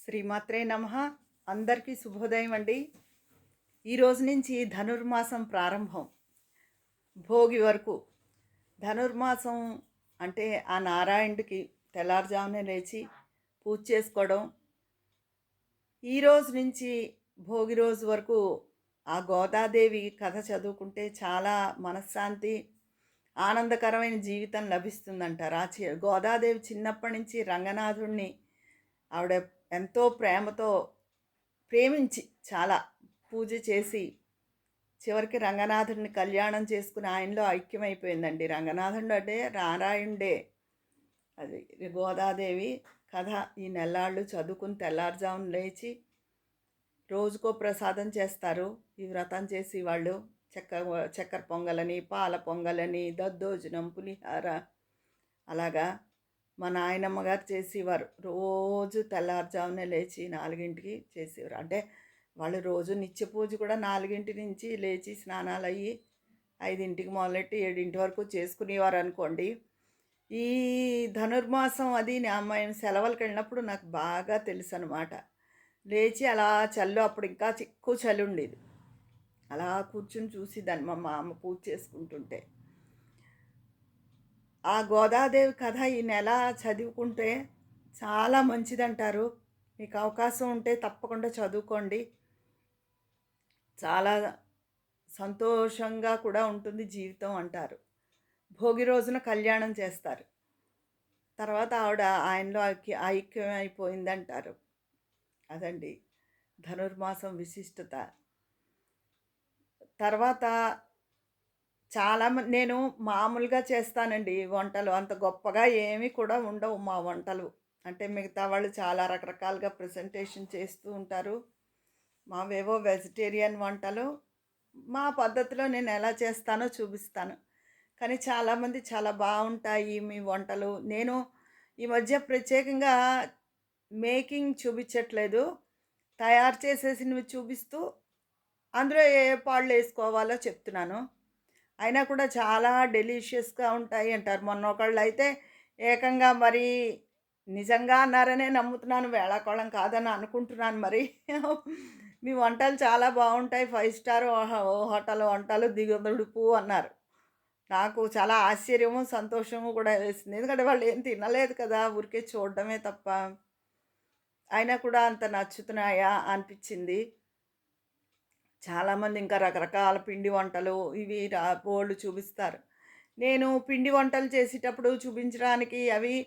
శ్రీమాత్రే నమ. అందరికీ శుభోదయం అండి. ఈరోజు నుంచి ధనుర్మాసం ప్రారంభం. భోగి వరకు. ధనుర్మాసం అంటే ఆ నారాయణుడికి తెల్లారుజామునే లేచి పూజ చేసుకోవడం. ఈ రోజు నుంచి భోగి రోజు వరకు ఆ గోదాదేవి కథ చదువుకుంటే చాలా మనశ్శాంతి ఆనందకరమైన జీవితం లభిస్తుందంటారు ఆ చి గోదాదేవి చిన్నప్పటి నుంచి రంగనాథుడిని ఆవిడ ఎంతో ప్రేమతో ప్రేమించి చాలా పూజ చేసి చివరికి రంగనాథుడిని కళ్యాణం చేసుకుని ఆయనలో ఐక్యమైపోయిందండి. రంగనాథుడు అంటే నారాయణుడే. అది గోదాదేవి కథ. ఈ నెల్లాళ్ళు చదువుకుని తెల్లారుజామున లేచి రోజుకో ప్రసాదం చేస్తారు. ఈ వ్రతం చేసి వాళ్ళు చక్కెర చక్కెర పొంగలని పాల పొంగలని దద్దోజనం పులిహార అలాగా మా నాయనమ్మ గారు చేసేవారు. రోజు తెల్లారుజామునే లేచి నాలుగింటికి చేసేవారు. అంటే వాళ్ళు రోజు నిత్య పూజ కూడా నాలుగింటి నుంచి లేచి స్నానాలు అయ్యి ఐదింటికి మొదలెట్టి ఏడింటి వరకు చేసుకునేవారు అనుకోండి. ఈ ధనుర్మాసం అది నా మేము సెలవులకు వెళ్ళినప్పుడు నాకు బాగా తెలుసు అనమాట లేచి అలా చల్లు అప్పుడు ఇంకా ఎక్కువ చలి ఉండేది. అలా కూర్చుని చూసేదాన్ని మా అమ్మ పూజ చేసుకుంటుంటే. ఆ గోదాదేవి కథ ఈ నెల చదువుకుంటే చాలా మంచిదంటారు. మీకు అవకాశం ఉంటే తప్పకుండా చదువుకోండి. చాలా సంతోషంగా కూడా ఉంటుంది జీవితం అంటారు. భోగి రోజున కళ్యాణం చేస్తారు. తర్వాత ఆవిడ ఆయనలో ఐక్య ఐక్యం అయిపోయిందంటారు అదండి. ధనుర్మాసం విశిష్టత. తర్వాత చాలా నేను మామూలుగా చేస్తానండి వంటలు. అంత గొప్పగా ఏమీ కూడా ఉండవు మా వంటలు. అంటే మిగతా వాళ్ళు చాలా రకరకాలుగా ప్రజెంటేషన్ చేస్తూ ఉంటారు. మావేవో వెజిటేరియన్ వంటలు. మా పద్ధతిలో నేను ఎలా చేస్తానో చూపిస్తాను. కానీ చాలామంది చాలా బాగుంటాయి మీ వంటలు. నేను ఈ మధ్య ప్రత్యేకంగా మేకింగ్ చూపించట్లేదు. తయారు చేసేసినవి చూపిస్తూ అందులో ఏ పాళ్ళు వేసుకోవాలో చెప్తున్నాను. అయినా కూడా చాలా డెలిషియస్గా ఉంటాయి అంటారు మొన్న ఒకళ్ళు అయితే ఏకంగా మరి నిజంగా అన్నారనే నమ్ముతున్నాను వేళాకోళం కాదని అనుకుంటున్నాను మరి. మీ వంటలు చాలా బాగుంటాయి ఫైవ్ స్టార్ హోటల్ వంటలు దిగుదుడుపు అన్నారు. నాకు చాలా ఆశ్చర్యము సంతోషము కూడా వేసింది. ఎందుకంటే వాళ్ళు ఏం తినలేదు కదా ఊరికే చూడడమే తప్ప. అయినా కూడా అంత నచ్చుతున్నాయా అనిపించింది. చాలామంది ఇంకా రకరకాల పిండి వంటలు ఇవి రా చూపిస్తారు. నేను పిండి వంటలు చేసేటప్పుడు చూపించడానికి అవి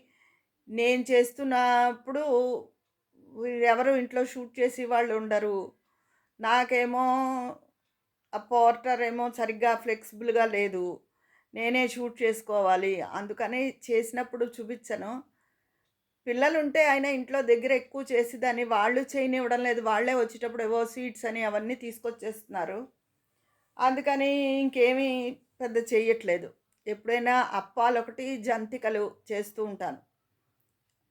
నేను చేస్తున్నప్పుడు ఎవరు ఇంట్లో షూట్ చేసి వాళ్ళు ఉండరు. నాకేమో ఆ పోర్టర్ ఏమో సరిగ్గా ఫ్లెక్సిబుల్గా లేదు. నేనే షూట్ చేసుకోవాలి. అందుకని చేసినప్పుడు చూపించను. పిల్లలు ఉంటే ఆయన ఇంట్లో దగ్గర ఎక్కువ చేసేదాన్ని. వాళ్ళు చేయనివ్వడం లేదు. వాళ్ళే వచ్చేటప్పుడు ఏవో స్వీట్స్ అని అవన్నీ తీసుకొచ్చేస్తున్నారు. అందుకని ఇంకేమీ పెద్ద చేయట్లేదు ఎప్పుడైనా అప్పాలు ఒకటి జంతికలు చేస్తూ ఉంటాను.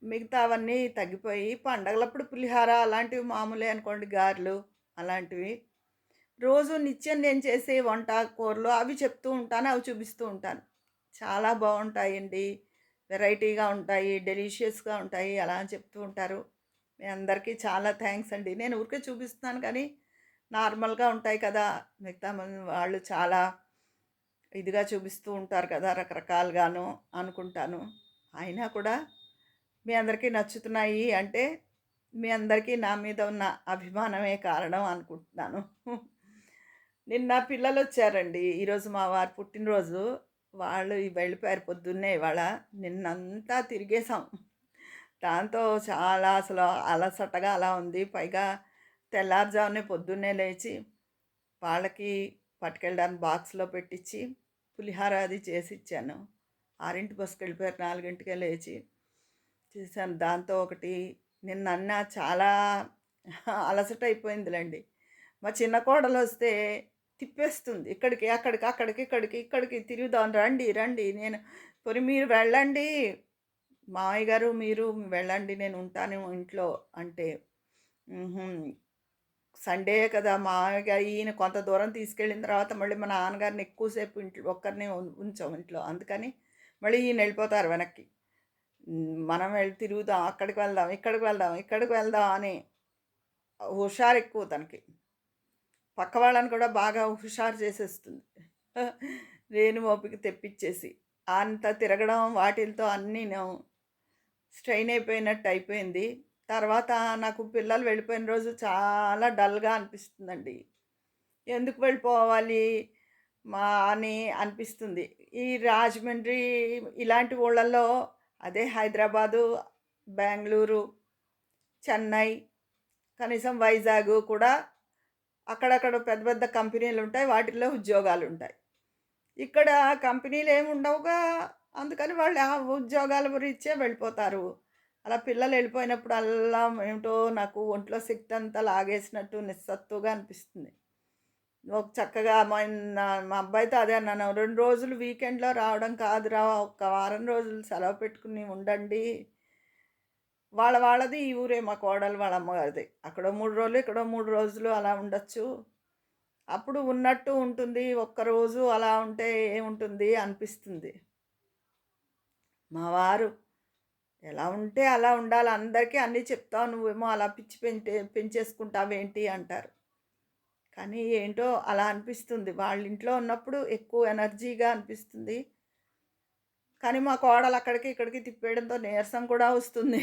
మిగతా అవన్నీ తగ్గిపోయి పండగలప్పుడు పులిహార అలాంటివి మామూలే అనుకోండి. గారెలు అలాంటివి. రోజు నిత్యం నేను చేసే వంట కూరలు అవి చెప్తూ ఉంటాను అవి చూపిస్తూ ఉంటాను. చాలా బాగుంటాయండి. వెరైటీగా ఉంటాయి డెలిషియస్గా ఉంటాయి అలా అని చెప్తూ ఉంటారు. మీ అందరికీ చాలా థ్యాంక్స్ అండి. నేను ఊరికే చూపిస్తున్నాను కానీ నార్మల్గా ఉంటాయి కదా. మిగతా మంది వాళ్ళు చాలా ఇదిగా చూపిస్తూ ఉంటారు కదా రకరకాలుగాను అనుకుంటాను. అయినా కూడా మీ అందరికీ నచ్చుతున్నాయి అంటే మీ అందరికీ నా మీద ఉన్న అభిమానమే కారణం అనుకుంటున్నాను. నిన్న పిల్లలు వచ్చారండి ఈరోజు మా వారి పుట్టినరోజు. వాళ్ళు ఈ వెళ్ళిపోయారు పొద్దున్నే ఇవాళ. నిన్నంతా తిరిగేసాం దాంతో చాలా అసలు అలసటగా అలా ఉంది. పైగా తెల్లారుజామునే పొద్దున్నే లేచి వాళ్ళకి పట్టుకెళ్ళడానికి బాక్స్లో పెట్టించి పులిహార అది చేసి ఇచ్చాను. ఆరింటి బస్సుకి వెళ్ళిపోయారు నాలుగింటికే లేచి చేశాను. దాంతో ఒకటి నిన్న చాలా అలసట అయిపోయిందిలేండి మా చిన్న కోడలు వస్తే తిప్పేస్తుంది. ఇక్కడికి అక్కడికి అక్కడికి ఇక్కడికి ఇక్కడికి తిరుగుదాం. రండి రండి. నేను పొరి మీరు వెళ్ళండి. మామయ్య గారు మీరు వెళ్ళండి. నేను ఉంటాను ఇంట్లో అంటే సండే కదా మామయ్య గారు. ఈయన కొంత దూరం తీసుకెళ్ళిన తర్వాత మళ్ళీ మా నాన్నగారిని ఎక్కువసేపు ఇంట్లో ఒక్కరిని ఉం- ఉంచాం ఇంట్లో. అందుకని మళ్ళీ ఈయన వెళ్ళిపోతారు వెనక్కి. మనం వెళ్ళి తిరుగుదాం, అక్కడికి వెళ్దాం, ఇక్కడికి వెళ్దాం, ఇక్కడికి వెళ్దాం అని హుషారు ఎక్కువ తనకి. పక్క వాళ్ళని కూడా బాగా హుషారు చేసేస్తుంది. రేణు ఓపిక తెప్పిచ్చేసి. అంత తిరగడం వాటిలతో అన్నీను స్ట్రెయిన్ అయిపోయినట్టు అయిపోయింది. తర్వాత నాకు పిల్లలు వెళ్ళిపోయిన రోజు చాలా డల్‌గా అనిపిస్తుందండి. ఎందుకు వెళ్ళిపోవాలి మా అని అనిపిస్తుంది. ఈ రాజమండ్రి ఇలాంటి ఊళ్ళల్లో అదే హైదరాబాదు, బెంగళూరు చెన్నై, కనీసం వైజాగ్ కూడా అక్కడక్కడ పెద్ద పెద్ద కంపెనీలు ఉంటాయి వాటిల్లో ఉద్యోగాలుంటాయి. ఇక్కడ కంపెనీలు ఏమి ఉండవుగా అందుకని వాళ్ళు ఆ ఉద్యోగాల గురించే వెళ్ళిపోతారు. అలా పిల్లలు వెళ్ళిపోయినప్పుడు అల్లా ఏమిటో నాకు ఒంట్లో శక్తంతా లాగేసినట్టు నిస్సత్తుగా అనిపిస్తుంది. ఒక చక్కగా మా మా అబ్బాయితో అదే అన్నాను. రెండు రోజులు వీకెండ్‌లో రావడం కాదురా! ఒక వారం రోజులు సెలవు పెట్టుకుని ఉండండి. వాళ్ళ వాళ్ళది ఈ ఊరే మా కోడలు వాళ్ళ అమ్మగారిది. అక్కడో మూడు రోజులు, ఇక్కడో మూడు రోజులు అలా ఉండొచ్చు. అప్పుడు ఉన్నట్టు ఉంటుంది. ఒక్కరోజు అలా ఉంటే ఏముంటుంది అనిపిస్తుంది. మా వారు ఎలా ఉంటే అలా ఉండాలి. అందరికీ అన్నీ చెప్తావు. నువ్వేమో అలా పిచ్చి పెంచే పెంచేసుకుంటావేంటి అంటారు. కానీ ఏంటో అలా అనిపిస్తుంది. వాళ్ళ ఇంట్లో ఉన్నప్పుడు ఎక్కువ ఎనర్జీగా అనిపిస్తుంది. కానీ మా కోడలు అక్కడికి, ఇక్కడికి తిప్పేయడంతో నీరసం కూడా వస్తుంది.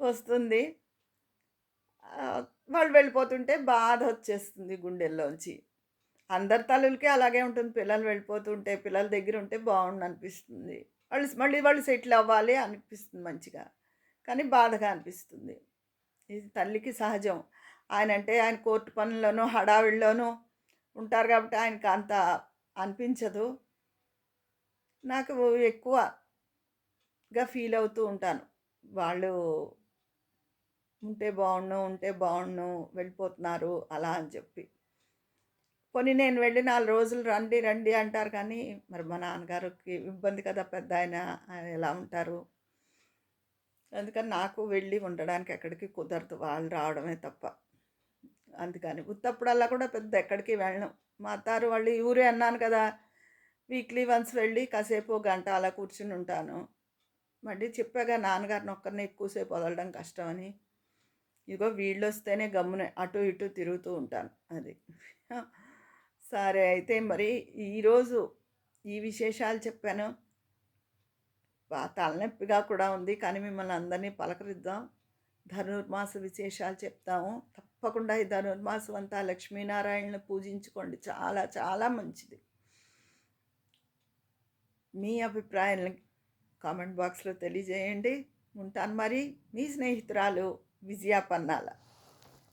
వస్తుంది. వాళ్ళు వెళ్ళిపోతుంటే బాధ వచ్చేస్తుంది గుండెల్లోంచి. అందరి తల్లులకి అలాగే ఉంటుంది. పిల్లలు వెళ్ళిపోతుంటే, పిల్లల దగ్గర ఉంటే బాగుండు అనిపిస్తుంది వాళ్ళు మళ్ళీ వాళ్ళు సెటిల్ అవ్వాలి అనిపిస్తుంది మంచిగా. కానీ బాధగా అనిపిస్తుంది. ఇది తల్లికి సహజం. ఆయన అంటే ఆయన కోర్టు పనుల్లోనూ, హడావిడిలోనూ ఉంటారు కాబట్టి ఆయనకి అంత అనిపించదు. నాకు ఎక్కువగా ఫీల్ అవుతూ ఉంటాను. వాళ్ళు ఉంటే బాగుండు ఉంటే బాగుండు వెళ్ళిపోతున్నారు అలా అని చెప్పి. పోనీ నేను వెళ్ళి నాలుగు రోజులు రండి, రండి అంటారు కానీ, మరి మా నాన్నగారికి ఇబ్బంది కదా! పెద్దాయన. ఆయన ఎలా ఉంటారు? అందుకని నాకు వెళ్ళి ఉండడానికి ఎక్కడికి కుదరదు. వాళ్ళు రావడమే తప్ప. అందుకని. ఉత్తప్పుడల్లా కూడా పెద్ద ఎక్కడికి వెళ్ళను. మా అత్తారు వాళ్ళు ఈ ఊరే అన్నాను కదా! వీక్లీ వన్స్ వెళ్ళి కాసేపు గంట అలా కూర్చుని ఉంటాను. మళ్ళీ చెప్పాగా నాన్నగారిని ఒక్కరినే ఎక్కువసేపు వదలడం కష్టమని. ఇదిగో వీళ్ళొస్తేనే గమ్మున అటు ఇటు తిరుగుతూ ఉంటాను. అది. సరే అయితే మరి ఈరోజు ఈ విశేషాలు చెప్పాను. తలనొప్పిగా కూడా ఉంది. కానీ మిమ్మల్ని అందరినీ పలకరిద్దాం. ధనుర్మాస విశేషాలు చెప్తాము. తప్పకుండా ఈ ధనుర్మాసం అంతా లక్ష్మీనారాయణని పూజించుకోండి. చాలా చాలా మంచిది. మీ అభిప్రాయాలను కామెంట్ బాక్స్‌లో తెలియజేయండి. ఉంటాను మరి. మీ స్నేహితురాలు విజయా పన్నాల.